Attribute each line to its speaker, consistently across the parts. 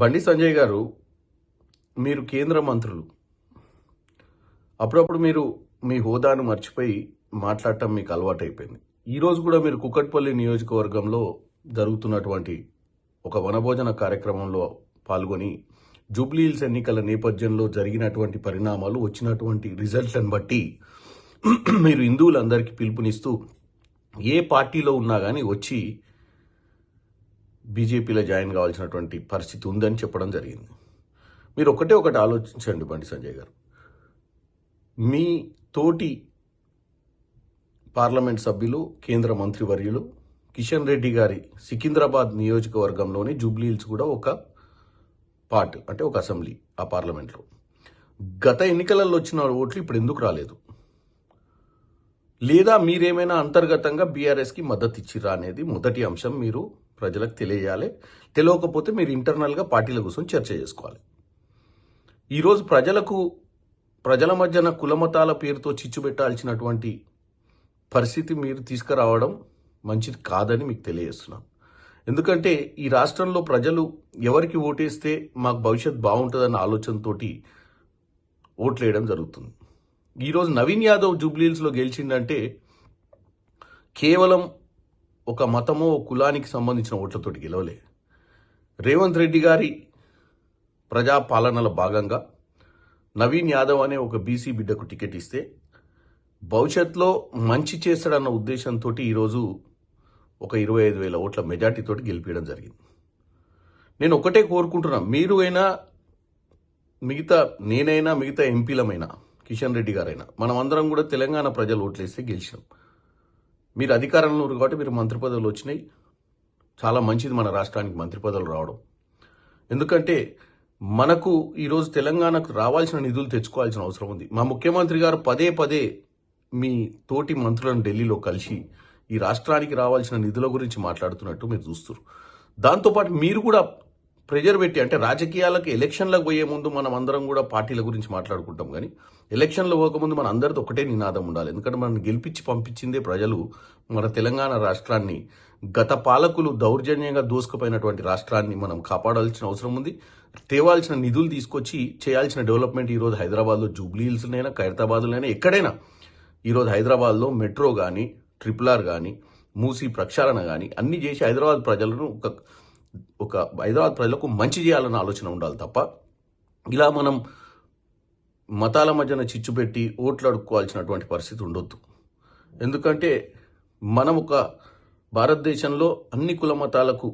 Speaker 1: బండి సంజయ్ గారు మీరు కేంద్ర మంత్రులు. అప్పుడప్పుడు మీరు మీ హోదాను మర్చిపోయి మాట్లాడటం మీకు అలవాటైపోయింది. ఈరోజు కూడా మీరు కుక్కట్పల్లి నియోజకవర్గంలో జరుగుతున్నటువంటి ఒక వనభోజన కార్యక్రమంలో పాల్గొని జూబ్లీహిల్స్ ఎన్నికల నేపథ్యంలో జరిగినటువంటి పరిణామాలు వచ్చినటువంటి రిజల్ట్లను బట్టి మీరు హిందువులందరికీ పిలుపునిస్తూ ఏ పార్టీలో ఉన్నా కానీ వచ్చి బీజేపీలో జాయిన్ కావాల్సినటువంటి పరిస్థితి ఉందని చెప్పడం జరిగింది. మీరు ఒకటే ఒకటి ఆలోచించండి బండి సంజయ్ గారు. మీ తోటి పార్లమెంట్ సభ్యులు కేంద్ర మంత్రివర్యులు కిషన్ రెడ్డి గారి సికింద్రాబాద్ నియోజకవర్గంలోని జూబ్లీహిల్స్ కూడా ఒక పార్ట్ అంటే ఒక అసెంబ్లీ ఆ పార్లమెంట్లో. గత ఎన్నికలలో వచ్చిన ఓట్లు ఇప్పుడు ఎందుకు రాలేదు? లేదా మీరేమైనా అంతర్గతంగా బీఆర్ఎస్కి మద్దతు ఇచ్చిరా అనేది మొదటి అంశం మీరు ప్రజలకు తెలియజేయాలి తెలియకపోతే మీరు ఇంటర్నల్గా పార్టీల కోసం చర్చ చేసుకోవాలి. ఈరోజు ప్రజలకు ప్రజల మధ్యన కులమతాల పేరుతో చిచ్చు పెట్టాల్సినటువంటి పరిస్థితి మీరు తీసుకురావడం మంచిది కాదని మీకు తెలియజేస్తున్నాను ఎందుకంటే ఈ రాష్ట్రంలో ప్రజలు ఎవరికి ఓటేస్తే మాకు భవిష్యత్ బాగుంటుందన్న ఓట్లు ఓట్లేయడం జరుగుతుంది. ఈరోజు నవీన్ యాదవ్ జూబ్లీహిల్స్లో గెలిచిందంటే కేవలం ఒక మతమో కులానికి సంబంధించిన ఓట్లతోటి గెలవలే. రేవంత్ రెడ్డి గారి ప్రజాపాలనలో భాగంగా నవీన్ యాదవ్ అనే ఒక బీసీ బిడ్డకు టికెట్ ఇస్తే భవిష్యత్తులో మంచి చేస్తాడన్న ఉద్దేశంతో ఈరోజు ఒక ఇరవై ఐదు వేల ఓట్ల మెజార్టీతో గెలిపించడం జరిగింది. నేను ఒకటే కోరుకుంటున్నా మీరు అయినా మిగతా నేనైనా మిగతా ఎంపీలమైనా కిషన్ రెడ్డి గారైనా మనం అందరం కూడా తెలంగాణ ప్రజలు ఓట్లేస్తే గెలిచినాం. మీరు అధికారంలో ఉన్నారు కాబట్టి మీరు మంత్రి పదవులు వచ్చినాయి. చాలా మంచిది మన రాష్ట్రానికి మంత్రి పదవులు రావడం. ఎందుకంటే మనకు ఈరోజు తెలంగాణకు రావాల్సిన నిధులు తెచ్చుకోవాల్సిన అవసరం ఉంది. మా ముఖ్యమంత్రి గారు పదే పదే మీ తోటి మంత్రులను ఢిల్లీలో కలిసి ఈ రాష్ట్రానికి రావాల్సిన నిధుల గురించి మాట్లాడుతున్నట్టు మీరు చూస్తున్నారు. దాంతోపాటు మీరు కూడా ప్రెజర్ పెట్టి అంటే రాజకీయాలకు ఎలక్షన్లకు పోయే ముందు మనం అందరం కూడా పార్టీల గురించి మాట్లాడుకుంటాం కానీ ఎలక్షన్లు పోకముందు మన అందరితో ఒకటే నినాదం ఉండాలి. ఎందుకంటే మనం గెలిపించి పంపించిందే ప్రజలు మన తెలంగాణ రాష్ట్రాన్ని గత పాలకులు దౌర్జన్యంగా దూసుకుపోయినటువంటి రాష్ట్రాన్ని మనం కాపాడాల్సిన అవసరం ఉంది. తేవాల్సిన నిధులు తీసుకొచ్చి చేయాల్సిన డెవలప్మెంట్ ఈరోజు హైదరాబాద్లో జూబ్లీహిల్స్నైనా ఖైరతాబాద్లోనైనా ఎక్కడైనా ఈరోజు హైదరాబాద్లో మెట్రో కానీ ట్రిపుల్ ఆర్ కానీ మూసీ ప్రక్షాళన కానీ అన్ని చేసి హైదరాబాద్ ప్రజలను ఒక ఒక హైదరాబాద్ ప్రజలకు మంచి చేయాలన్న ఆలోచన ఉండాలి తప్ప ఇలా మనం మతాల మధ్యన చిచ్చు పెట్టి ఓట్లాడుకోవాల్సినటువంటి పరిస్థితి ఉండొద్దు. ఎందుకంటే మనం ఒక భారతదేశంలో అన్ని కుల మతాలకు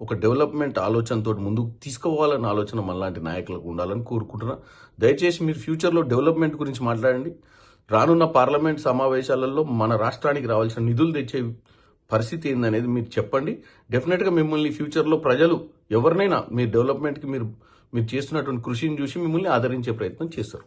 Speaker 1: ఒక డెవలప్మెంట్ ఆలోచనతో ముందుకు తీసుకోవాలన్న ఆలోచన మనలాంటి నాయకులకు ఉండాలని కోరుకుంటున్నా. దయచేసి మీరు ఫ్యూచర్లో డెవలప్మెంట్ గురించి మాట్లాడండి. రానున్న పార్లమెంట్ సమావేశాలలో మన రాష్ట్రానికి రావాల్సిన నిధులు తెచ్చే పరిస్థితి ఏందనేది మీరు చెప్పండి. డెఫినెట్గా మిమ్మల్ని ఫ్యూచర్లో ప్రజలు ఎవరినైనా మీ డెవలప్మెంట్కి మీరు మీరు చేస్తున్నటువంటి కృషిని చూసి మిమ్మల్ని ఆదరించే ప్రయత్నం చేస్తారు.